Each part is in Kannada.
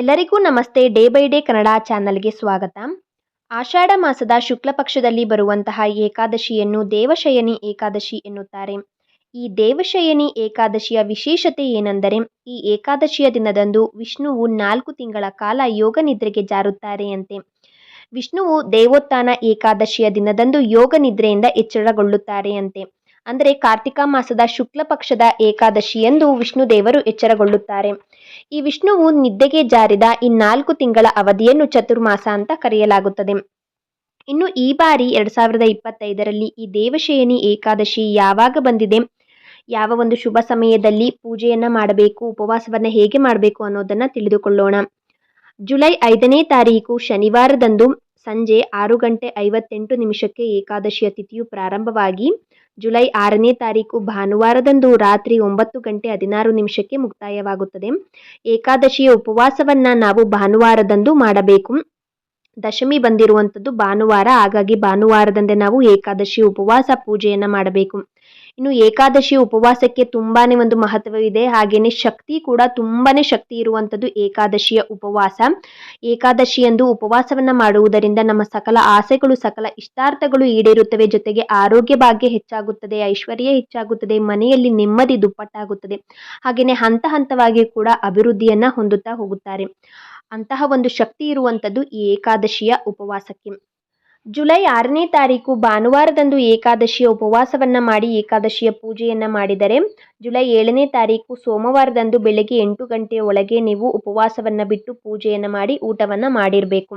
ಎಲ್ಲರಿಗೂ ನಮಸ್ತೆ. ಡೇ ಬೈ ಡೇ ಕನ್ನಡ ಚಾನಲ್ಗೆ ಸ್ವಾಗತ. ಆಷಾಢ ಮಾಸದ ಶುಕ್ಲ ಪಕ್ಷದಲ್ಲಿ ಬರುವಂತಹ ಏಕಾದಶಿಯನ್ನು ದೇವಶಯನಿ ಏಕಾದಶಿ ಎನ್ನುತ್ತಾರೆ. ಈ ದೇವಶಯನಿ ಏಕಾದಶಿಯ ವಿಶೇಷತೆ ಏನೆಂದರೆ, ಈ ಏಕಾದಶಿಯ ದಿನದಂದು ವಿಷ್ಣುವು ನಾಲ್ಕು ತಿಂಗಳ ಕಾಲ ಯೋಗ ನಿದ್ರೆಗೆ ಜಾರುತ್ತಾರೆಯಂತೆ ವಿಷ್ಣುವು ದೇವೋತ್ಥಾನ ಏಕಾದಶಿಯ ದಿನದಂದು ಯೋಗ ನಿದ್ರೆಯಿಂದ ಎಚ್ಚರಗೊಳ್ಳುತ್ತಾರೆಯಂತೆ ಅಂದರೆ ಕಾರ್ತಿಕ ಮಾಸದ ಶುಕ್ಲ ಪಕ್ಷದ ಏಕಾದಶಿಯಂದು ವಿಷ್ಣು ದೇವರು ಎಚ್ಚರಗೊಳ್ಳುತ್ತಾರೆ. ಈ ವಿಷ್ಣುವು ನಿದ್ದೆಗೆ ಜಾರಿದ ಈ ನಾಲ್ಕು ತಿಂಗಳ ಅವಧಿಯನ್ನು ಚತುರ್ಮಾಸ ಅಂತ ಕರೆಯಲಾಗುತ್ತದೆ. ಇನ್ನು ಈ ಬಾರಿ ಎರಡ್ ಸಾವಿರದ ಇಪ್ಪತ್ತೈದರಲ್ಲಿ ಈ ದೇವಶಯನಿ ಏಕಾದಶಿ ಯಾವಾಗ ಬಂದಿದೆ? ಯಾವ ಒಂದು ಶುಭ ಸಮಯದಲ್ಲಿ ಪೂಜೆಯನ್ನ ಮಾಡಬೇಕು, ಉಪವಾಸವನ್ನ ಹೇಗೆ ಮಾಡಬೇಕು ಅನ್ನೋದನ್ನ ತಿಳಿದುಕೊಳ್ಳೋಣ. ಜುಲೈ ಐದನೇ ತಾರೀಕು ಶನಿವಾರದಂದು ಸಂಜೆ ಆರು ಗಂಟೆ ಐವತ್ತೆಂಟು ನಿಮಿಷಕ್ಕೆ ಏಕಾದಶಿಯ ತಿಥಿಯು ಪ್ರಾರಂಭವಾಗಿ ಜುಲೈ ಆರನೇ ತಾರೀಕು ಭಾನುವಾರದಂದು ರಾತ್ರಿ ಒಂಬತ್ತು ಗಂಟೆ ಹದಿನಾರು ನಿಮಿಷಕ್ಕೆ ಮುಕ್ತಾಯವಾಗುತ್ತದೆ. ಏಕಾದಶಿಯ ಉಪವಾಸವನ್ನ ನಾವು ಭಾನುವಾರದಂದು ಮಾಡಬೇಕು. ದಶಮಿ ಬಂದಿರುವಂಥದ್ದು ಭಾನುವಾರ. ಹಾಗಾಗಿ ಭಾನುವಾರದಂದೇ ನಾವು ಏಕಾದಶಿ ಉಪವಾಸ ಪೂಜೆಯನ್ನು ಮಾಡಬೇಕು. ಇನ್ನು ಏಕಾದಶಿ ಉಪವಾಸಕ್ಕೆ ತುಂಬಾನೇ ಒಂದು ಮಹತ್ವವಿದೆ. ಹಾಗೆಯೇ ಶಕ್ತಿ ಕೂಡ ತುಂಬಾನೇ ಶಕ್ತಿ ಇರುವಂಥದ್ದು ಏಕಾದಶಿಯ ಉಪವಾಸ. ಏಕಾದಶಿಯಂದು ಉಪವಾಸವನ್ನ ಮಾಡುವುದರಿಂದ ನಮ್ಮ ಸಕಲ ಆಸೆಗಳು, ಸಕಲ ಇಷ್ಟಾರ್ಥಗಳು ಈಡೇರುತ್ತವೆ. ಜೊತೆಗೆ ಆರೋಗ್ಯ ಭಾಗ್ಯ ಹೆಚ್ಚಾಗುತ್ತದೆ, ಐಶ್ವರ್ಯ ಹೆಚ್ಚಾಗುತ್ತದೆ, ಮನೆಯಲ್ಲಿ ನೆಮ್ಮದಿ ದುಪ್ಪಟ್ಟಾಗುತ್ತದೆ. ಹಾಗೆಯೇ ಹಂತ ಹಂತವಾಗಿ ಕೂಡ ಅಭಿವೃದ್ಧಿಯನ್ನ ಹೊಂದುತ್ತಾ ಹೋಗುತ್ತಾರೆ. ಅಂತಹ ಒಂದು ಶಕ್ತಿ ಇರುವಂಥದ್ದು ಈ ಏಕಾದಶಿಯ ಉಪವಾಸಕ್ಕೆ. ಜುಲೈ ಆರನೇ ತಾರೀಕು ಭಾನುವಾರದಂದು ಏಕಾದಶಿಯ ಉಪವಾಸವನ್ನ ಮಾಡಿ ಏಕಾದಶಿಯ ಪೂಜೆಯನ್ನು ಮಾಡಿದರೆ ಜುಲೈ ಏಳನೇ ತಾರೀಕು ಸೋಮವಾರದಂದು ಬೆಳಗ್ಗೆ ಎಂಟು ಗಂಟೆಯ ಒಳಗೆ ನೀವು ಉಪವಾಸವನ್ನ ಬಿಟ್ಟು ಪೂಜೆಯನ್ನು ಮಾಡಿ ಊಟವನ್ನ ಮಾಡಿರಬೇಕು.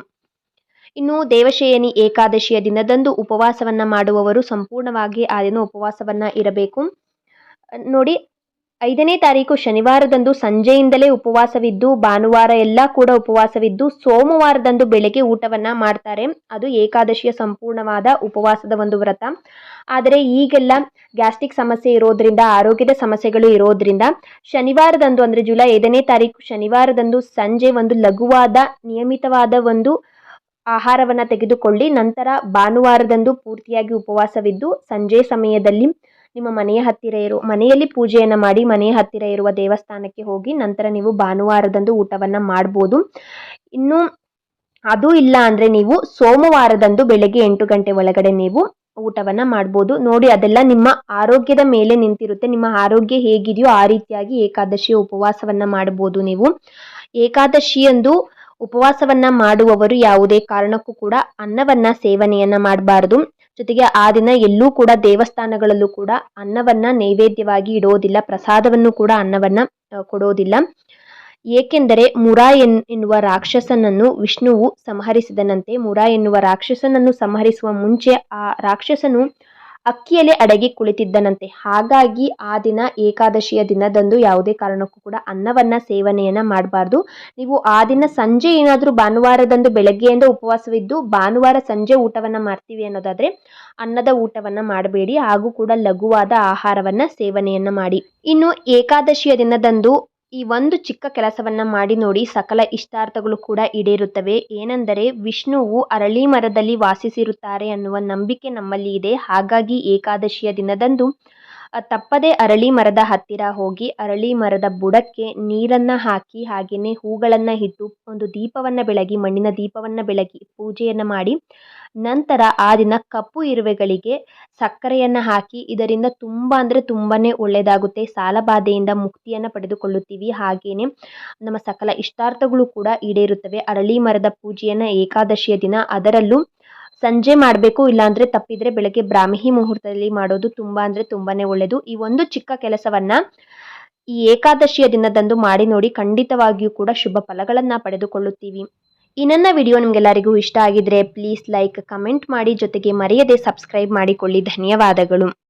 ಇನ್ನು ದೇವಶಯನಿ ಏಕಾದಶಿಯ ದಿನದಂದು ಉಪವಾಸವನ್ನ ಮಾಡುವವರು ಸಂಪೂರ್ಣವಾಗಿ ಆ ದಿನ ಉಪವಾಸವನ್ನ ಇರಬೇಕು. ನೋಡಿ ಐದನೇ ತಾರೀಕು ಶನಿವಾರದಂದು ಸಂಜೆಯಿಂದಲೇ ಉಪವಾಸವಿದ್ದು, ಭಾನುವಾರ ಎಲ್ಲ ಕೂಡ ಉಪವಾಸವಿದ್ದು, ಸೋಮವಾರದಂದು ಬೆಳಗ್ಗೆ ಊಟವನ್ನ ಮಾಡ್ತಾರೆ. ಅದು ಏಕಾದಶಿಯ ಸಂಪೂರ್ಣವಾದ ಉಪವಾಸದ ಒಂದು ವ್ರತ. ಆದರೆ ಈಗೆಲ್ಲ ಗ್ಯಾಸ್ಟ್ರಿಕ್ ಸಮಸ್ಯೆ ಇರೋದ್ರಿಂದ, ಆರೋಗ್ಯದ ಸಮಸ್ಯೆಗಳು ಇರೋದ್ರಿಂದ, ಶನಿವಾರದಂದು ಅಂದರೆ ಜುಲೈ ಐದನೇ ತಾರೀಕು ಶನಿವಾರದಂದು ಸಂಜೆ ಒಂದು ಲಘುವಾದ, ನಿಯಮಿತವಾದ ಒಂದು ಆಹಾರವನ್ನು ತೆಗೆದುಕೊಳ್ಳಿ. ನಂತರ ಭಾನುವಾರದಂದು ಪೂರ್ತಿಯಾಗಿ ಉಪವಾಸವಿದ್ದು, ಸಂಜೆ ಸಮಯದಲ್ಲಿ ನಿಮ್ಮ ಮನೆಯ ಹತ್ತಿರ ಇರುವ ಮನೆಯಲ್ಲಿ ಪೂಜೆಯನ್ನು ಮಾಡಿ ಮನೆಯ ಹತ್ತಿರ ಇರುವ ದೇವಸ್ಥಾನಕ್ಕೆ ಹೋಗಿ ನಂತರ ನೀವು ಭಾನುವಾರದಂದು ಊಟವನ್ನು ಮಾಡ್ಬೋದು. ಇನ್ನು ಅದು ಇಲ್ಲ ಅಂದರೆ ನೀವು ಸೋಮವಾರದಂದು ಬೆಳಗ್ಗೆ ಎಂಟು ಗಂಟೆ ಒಳಗಡೆ ನೀವು ಊಟವನ್ನು ಮಾಡ್ಬೋದು. ನೋಡಿ, ಅದೆಲ್ಲ ನಿಮ್ಮ ಆರೋಗ್ಯದ ಮೇಲೆ ನಿಂತಿರುತ್ತೆ. ನಿಮ್ಮ ಆರೋಗ್ಯ ಹೇಗಿದೆಯೋ ಆ ರೀತಿಯಾಗಿ ಏಕಾದಶಿಯ ಉಪವಾಸವನ್ನು ಮಾಡ್ಬೋದು ನೀವು. ಏಕಾದಶಿಯಂದು ಉಪವಾಸವನ್ನ ಮಾಡುವವರು ಯಾವುದೇ ಕಾರಣಕ್ಕೂ ಕೂಡ ಅನ್ನವನ್ನ, ಸೇವನೆಯನ್ನ ಮಾಡಬಾರದು. ಜೊತೆಗೆ ಆ ದಿನ ಎಲ್ಲೂ ಕೂಡ ದೇವಸ್ಥಾನಗಳಲ್ಲೂ ಕೂಡ ಅನ್ನವನ್ನ ನೈವೇದ್ಯವಾಗಿ ಇಡೋದಿಲ್ಲ, ಪ್ರಸಾದವನ್ನು ಕೂಡ ಅನ್ನವನ್ನ ಕೊಡೋದಿಲ್ಲ. ಏಕೆಂದರೆ ಮುರ ಎನ್, ಎನ್ನುವ ರಾಕ್ಷಸನನ್ನು ವಿಷ್ಣುವು ಸಂಹರಿಸಿದನಂತೆ ಮುರ ಎನ್ನುವ ರಾಕ್ಷಸನನ್ನು ಸಂಹರಿಸುವ ಮುಂಚೆ ಆ ರಾಕ್ಷಸನು ಅಕ್ಕಿಯಲ್ಲಿ ಅಡಗಿ ಕುಳಿತಿದ್ದನಂತೆ. ಹಾಗಾಗಿ ಆ ದಿನ, ಏಕಾದಶಿಯ ದಿನದಂದು ಯಾವುದೇ ಕಾರಣಕ್ಕೂ ಕೂಡ ಅನ್ನವನ್ನ, ಸೇವನೆಯನ್ನ ಮಾಡಬಾರ್ದು. ನೀವು ಆ ದಿನ ಸಂಜೆ ಏನಾದರೂ ಭಾನುವಾರದಂದು ಬೆಳಗ್ಗೆಯಿಂದ ಉಪವಾಸವಿದ್ದು, ಭಾನುವಾರ ಸಂಜೆ ಊಟವನ್ನ ಮಾಡ್ತೀವಿ ಅನ್ನೋದಾದ್ರೆ ಅನ್ನದ ಊಟವನ್ನ ಮಾಡಬೇಡಿ. ಹಾಗೂ ಕೂಡ ಲಘುವಾದ ಆಹಾರವನ್ನ, ಸೇವನೆಯನ್ನ ಮಾಡಿ. ಇನ್ನು ಏಕಾದಶಿಯ ದಿನದಂದು ಈ ಒಂದು ಚಿಕ್ಕ ಕೆಲಸವನ್ನ ಮಾಡಿ ನೋಡಿ ಸಕಲ ಇಷ್ಟಾರ್ಥಗಳು ಕೂಡ ಈಡೇರುತ್ತವೆ. ಏನೆಂದರೆ ವಿಷ್ಣುವು ಅರಳಿ ಮರದಲ್ಲಿ ವಾಸಿಸಿರುತ್ತಾರೆ ಅನ್ನುವ ನಂಬಿಕೆ ನಮ್ಮಲ್ಲಿ ಇದೆ. ಹಾಗಾಗಿ ಏಕಾದಶಿಯ ದಿನದಂದು ತಪ್ಪದೆ ಅರಳಿ ಮರದ ಹತ್ತಿರ ಹೋಗಿ ಅರಳಿ ಮರದ ಬುಡಕ್ಕೆ ನೀರನ್ನು ಹಾಕಿ ಹಾಗೆಯೇ ಹೂಗಳನ್ನು ಇಟ್ಟು ಒಂದು ದೀಪವನ್ನು ಬೆಳಗಿ, ಮಣ್ಣಿನ ದೀಪವನ್ನು ಬೆಳಗಿ ಪೂಜೆಯನ್ನು ಮಾಡಿ, ನಂತರ ಆ ದಿನ ಕಪ್ಪು ಇರುವೆಗಳಿಗೆ ಸಕ್ಕರೆಯನ್ನು ಹಾಕಿ ಇದರಿಂದ ತುಂಬ ಅಂದರೆ ತುಂಬಾ ಒಳ್ಳೆಯದಾಗುತ್ತೆ ಸಾಲಬಾಧೆಯಿಂದ ಮುಕ್ತಿಯನ್ನು ಪಡೆದುಕೊಳ್ಳುತ್ತೀವಿ. ಹಾಗೆಯೇ ನಮ್ಮ ಸಕಲ ಇಷ್ಟಾರ್ಥಗಳು ಕೂಡ ಈಡೇರುತ್ತವೆ. ಅರಳಿ ಮರದ ಪೂಜೆಯನ್ನು ಏಕಾದಶಿಯ ದಿನ ಅದರಲ್ಲೂ ಸಂಜೆ ಮಾಡಬೇಕು, ಇಲ್ಲಾಂದರೆ ತಪ್ಪಿದರೆ ಬೆಳಗ್ಗೆ ಬ್ರಾಹ್ಮಿ ಮುಹೂರ್ತದಲ್ಲಿ ಮಾಡೋದು ತುಂಬ ಅಂದರೆ ತುಂಬಾ ಒಳ್ಳೆಯದು ಈ ಒಂದು ಚಿಕ್ಕ ಕೆಲಸವನ್ನು ಈ ಏಕಾದಶಿಯ ದಿನದಂದು ಮಾಡಿ ನೋಡಿ ಖಂಡಿತವಾಗಿಯೂ ಕೂಡ ಶುಭ ಫಲಗಳನ್ನು ಪಡೆದುಕೊಳ್ಳುತ್ತೀವಿ. ಈ ನನ್ನ ವಿಡಿಯೋ ನಿಮಗೆಲ್ಲರಿಗೂ ಇಷ್ಟ ಆಗಿದ್ರೆ ಪ್ಲೀಸ್ ಲೈಕ್, ಕಮೆಂಟ್ ಮಾಡಿ. ಜೊತೆಗೆ ಮರೆಯದೆ ಸಬ್ಸ್ಕ್ರೈಬ್ ಮಾಡಿಕೊಳ್ಳಿ. ಧನ್ಯವಾದಗಳು.